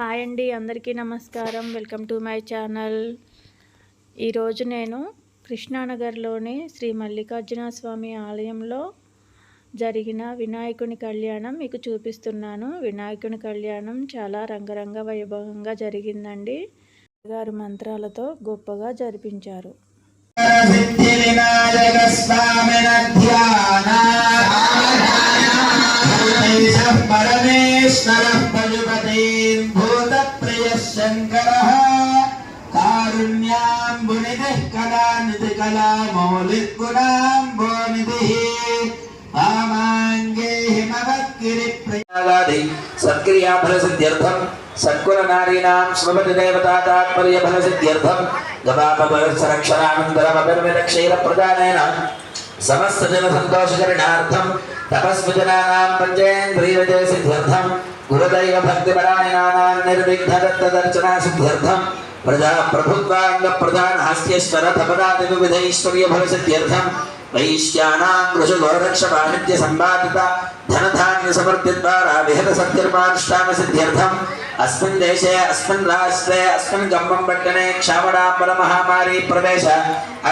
Hi అండి అందరికీ నమస్కారం. Welcome to my channel. ఈరోజు నేను కృష్ణానగర్లోని శ్రీ మల్లికార్జున స్వామి ఆలయంలో జరిగిన వినాయకుని కళ్యాణం మీకు చూపిస్తున్నాను. వినాయకుని కళ్యాణం చాలా రంగరంగ వైభవంగా జరిగిందండి. గారు మంత్రాలతో గొప్పగా జరిపించారు. పరమేశ్వర शङ्करः कारुण्याम्बुनिधिः कलानिधि कलामौलिद्गुणाम्बोनिधिः रामाङ्गे हिमवत्गिरिप्रयालादि सत्क्रिया फलसिद्ध्यर्थम् सत्कुलनारीणां श्रमतिदेवतात्पर्यफलसिद्ध्यर्थं गवापवत्सरक्षरानन्दरमपरिमितक्षीरप्रदानेन समस्तजनसन्तोषकरणार्थं तपस्विजनानां पञ्चेन्द्रियजयसिद्ध्यर्थम् गुरुदैव भक्तिपरायणानां नाना निर्विघ्नदत्तदर्चना सिद्ध्यर्थं प्रजा प्रभुत्वाङ्गप्रधानहास्यश्वरथपदादिविविधैश्वर्यभवसिद्ध्यर्थं वैश्यानां कृषगोरक्षपाणित्यसम्पादिता धनधान्यसमर्थिद्वारा विहतसत्कर्मानुष्ठानसिद्ध्यर्थम् अस्मिन् देशे, अस्मिन् राष्ट्रे, अस्मिन् गम्बम्पट्टणे क्षामणाम्बरमहामारी प्रवेश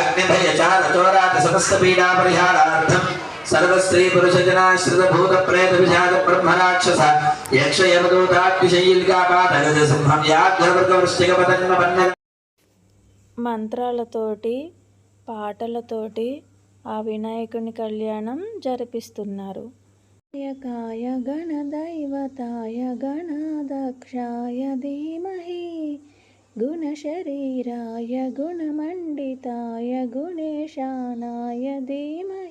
अग्निभयचारचोरातसतस्तपीडापरिहारार्थम् సర్వస్త్రీ పురుష జనాశ్రిత భూత ప్రేత విషాద బ్రహ్మరాక్షస యక్ష యమదూతాక్షశైల్గాపాదగజ సింహం యాగ్రవర్గ వృష్టిక పతంగ పన్న మంత్రాలతోటి పాటలతోటి ఆ వినాయకుని కళ్యాణం జరిపిస్తున్నారు. కాయ గణదైవతాయ గణాదక్షాయ ధీమహి. గుణశరీరాయ గుణమండితాయ గుణేశానాయ ధీమహి.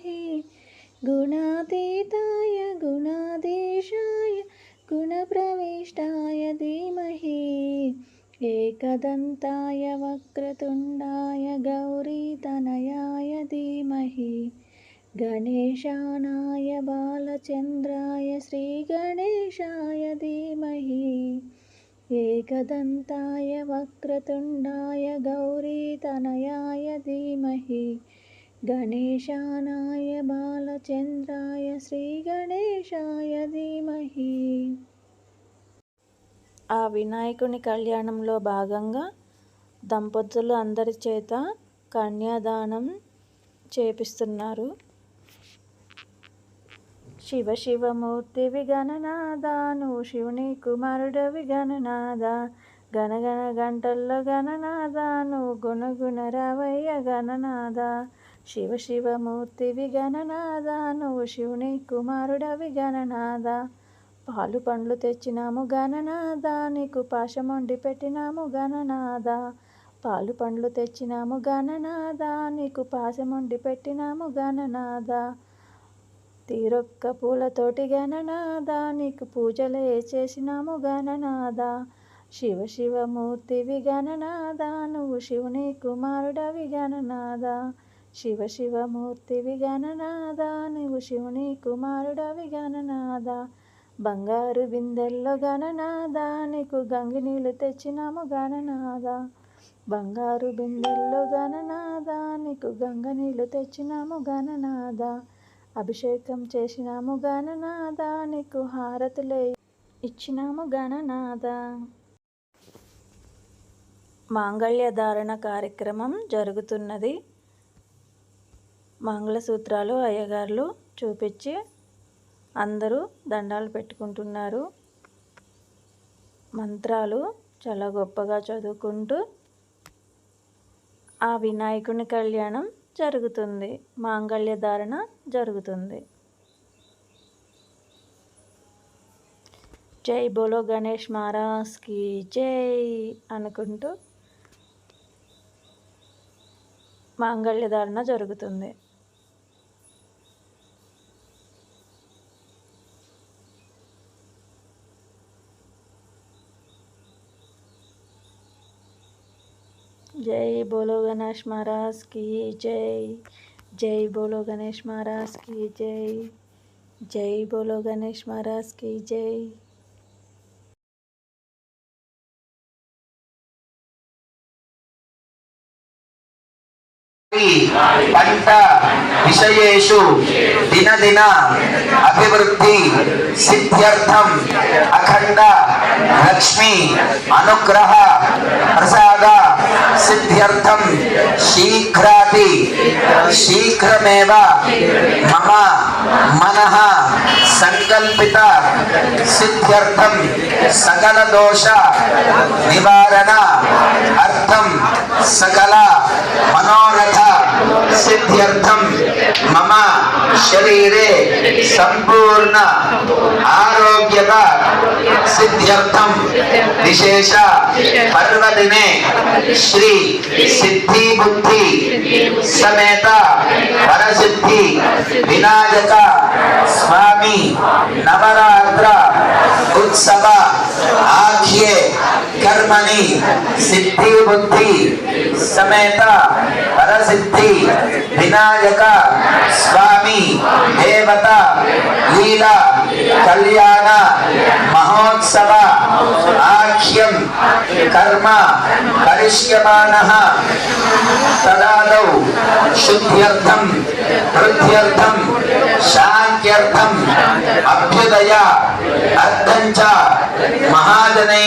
गुणातीताय गुणादेशाय गुणप्रविष्टाय धीमहि। एकदन्ताय वक्रतुण्डाय गौरीतनयाय धीमहि। गणेशानाय बालचन्द्राय श्रीगणेशाय धीमहि। एकदन्ताय वक्रतुण्डाय गौरीतनयाय धीमहि। गणेशानाय बालचन्द्राय श्रीगणेशाय धीमहि ఆ వినాయకుని కళ్యాణంలో భాగంగా దంపతులు అందరి చేత కన్యాదానం చేపిస్తున్నారు శివ శివమూర్తివి గణనాదాను శివుని కుమారుడవి గణనాద గణగణ గంటల్లో గణనాదాను గుణగుణ రావయ్య గణనాద శివ శివమూర్తివి గణనాదాను శివుని కుమారుడవి గణనాద. పాలు పండ్లు తెచ్చినాము గణనాద నీకు పాశం వండి పెట్టినాము గణనాద. పాలు పండ్లు తెచ్చినాము గణనాద నీకు పాశం వండి పెట్టినాము గణనాద. తీరొక్క పూలతోటి గణనాద నీకు పూజలే చేసినాము గణనాద. శివ శివమూర్తి గణనాద నువ్వు శివుని కుమారుడవి గణనాద. శివ శివమూర్తి గణనాద నువ్వు శివుని కుమారుడ గణనాద బంగారు బిందెల్లో గణనాద నీకు గంగి నీళ్ళు తెచ్చినాము గణనాద బంగారు బిందెల్లో గణనాద నీకు గంగ నీళ్ళు తెచ్చినాము గణనాద అభిషేకం చేసినాము గణనాద నీకు హారతులే ఇచ్చినాము గణనాద మాంగళ్య ధారణ కార్యక్రమం జరుగుతున్నది. మంగళసూత్రాలు అయ్యగారులు చూపించి అందరూ దండాలు పెట్టుకుంటున్నారు. మంత్రాలు చాలా గొప్పగా చదువుకుంటూ ఆ వినాయకుని కళ్యాణం జరుగుతుంది. మాంగళ్య ధారణ జరుగుతుంది. జై బోలో గణేష్ మహారాజ్కి జై అనుకుంటూ మాంగళ్య ధారణ జరుగుతుంది. बोलो गणेश महाराज की जय जय बोलो गणेश महाराज की जय जय बोलो गणेश महाराज की जय పంట విషయేషు దినదిన అభివృద్ధి సిద్ధ్యర్థం అఖండ లక్ష్మి అనుగ్రహ ప్రసాద सिद्ध्यर्थम शीघ्राति शीघ्रमेव मम मनः संकल्पित सिद्ध्यर्थम सकल दोष निवारण अर्थम सकल मनोरथ सिद्ध्यर्थम मम शरीर संपूर्ण आरोग्यता सिद्ध्यर्थ। विशेष पर्व दिने श्री सिद्धि बुद्धि समेत पर सिद्धि विनायक स्वामी नवरात्र उत्सव आख्ये मनी सिद्धि, बुद्धि, समेता पर सिद्धि विनायक, स्वामी, देवता, लीला, कल्याण, महोत्सव आख्यम कर्म करिष्यमान तदादौ, शुद्ध्यर्थं, वृद्ध्यर्थं शांत्यर्थम अभ्युदया अर्थं మహాజనై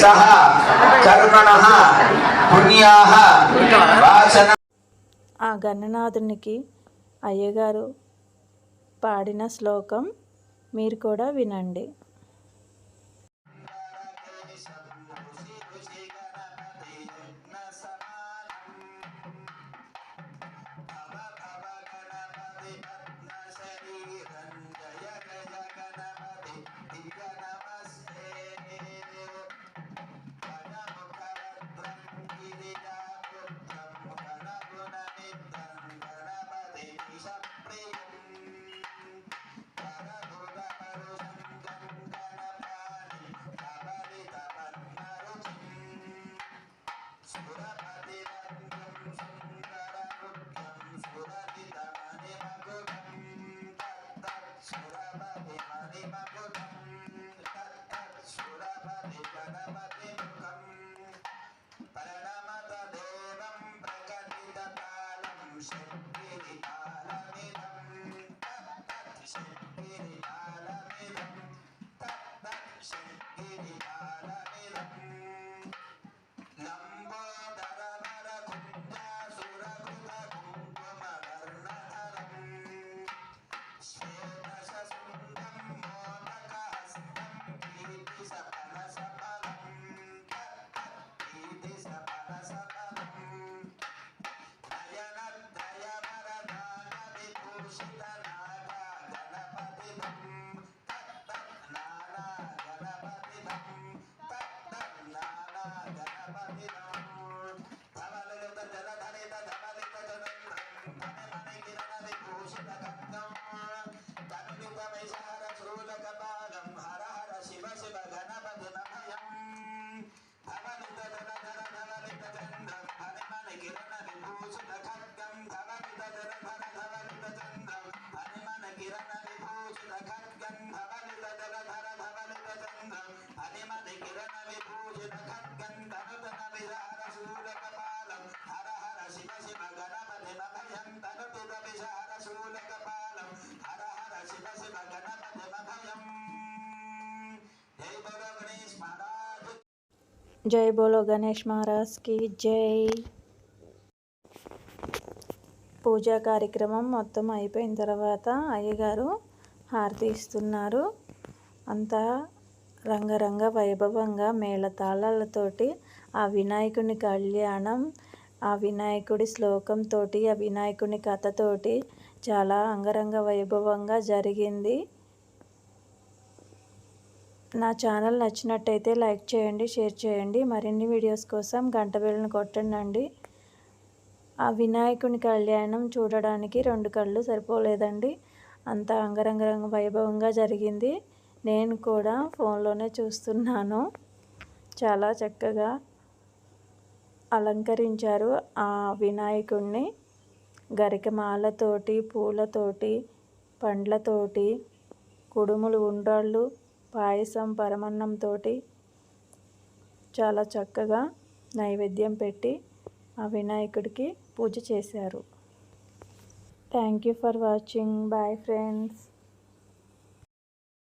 సహ కర్మణ పుణ్యాः ఆ గణనాథునికి అయ్యగారు పాడిన శ్లోకం మీరు కూడా వినండి. జై బోలో గణేష్ మహారాజ్కి జై. పూజా కార్యక్రమం మొత్తం అయిపోయిన తర్వాత అయ్యగారు హారతి ఇస్తున్నారు. అంతా రంగరంగ వైభవంగా మేళతాళాలతోటి ఆ వినాయకుని కళ్యాణం ఆ వినాయకుడి శ్లోకంతో ఆ వినాయకుని కథతోటి చాలా అంగరంగ వైభవంగా జరిగింది. నా ఛానల్ నచ్చినట్టయితే లైక్ చేయండి షేర్ చేయండి. మరిన్ని వీడియోస్ కోసం గంట బిళ్ళను కొట్టండి ఆ వినాయకుని కళ్యాణం చూడడానికి రెండు కళ్ళు సరిపోలేదండి. అంత అంగరంగ వైభవంగా జరిగింది. నేను కూడా ఫోన్లోనే చూస్తున్నాను. చాలా చక్కగా అలంకరించారు ఆ వినాయకుణ్ణి. గరికమాలతోటి పూలతోటి పండ్లతోటి కుడుములు ఉండ్రాళ్ళు పాయసం పరమన్నంతో చాలా చక్కగా నైవేద్యం పెట్టి ఆ వినాయకుడికి పూజ చేశారు. Thank you for watching bye friends